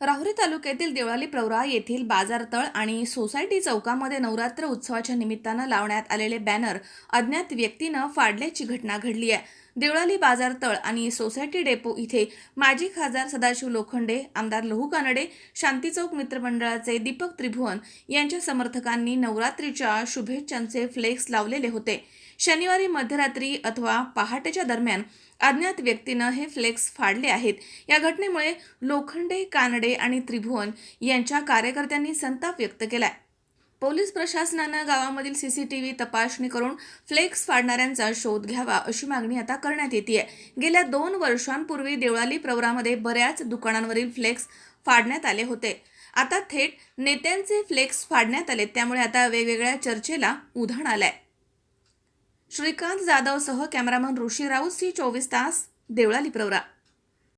राहुरी तालुक्यातील देवळाली प्रवरा येथील बाजारतळ आणि सोसायटी चौकामध्ये नवरात्र उत्सवाच्या निमित्तानं लावण्यात आलेले बॅनर अज्ञात व्यक्तीनं फाडल्याची घटना घडली आहे. देवळाली बाजार तळ आणि सोसायटी डेपो इथे माजी खासदार सदाशिव लोखंडे आमदार लहू कानडे शांती चौक मित्रमंडळाचे दीपक त्रिभुवन यांच्या समर्थकांनी नवरात्रीच्या शुभेच्छांचे फ्लेक्स लावलेले होते. शनिवारी मध्यरात्री अथवा पहाटेच्या दरम्यान अज्ञात व्यक्तीनं हे फ्लेक्स फाडले आहेत. या घटनेमुळे लोखंडे कानडे आणि त्रिभुवन यांच्या कार्यकर्त्यांनी संताप व्यक्त केलाय. पोलीस प्रशासनानं गावामधील सीसीटीव्ही तपासणी करून फ्लेक्स फाडणाऱ्यांचा शोध घ्यावा अशी मागणी आता करण्यात येते गेल्या दोन वर्षांपूर्वी देवळाली प्रवरामध्ये बऱ्याच दुकानांवरील फ्लेक्स फाडण्यात आले होते. आता थेट नेत्यांचे फ्लेक्स फाडण्यात आले त्यामुळे आता वेगवेगळ्या चर्चेला उधाण आलंय. श्रीकांत जाधवसह कॅमेरामन ऋषी राऊत सी चोवीस तास देवळाली प्रवरा.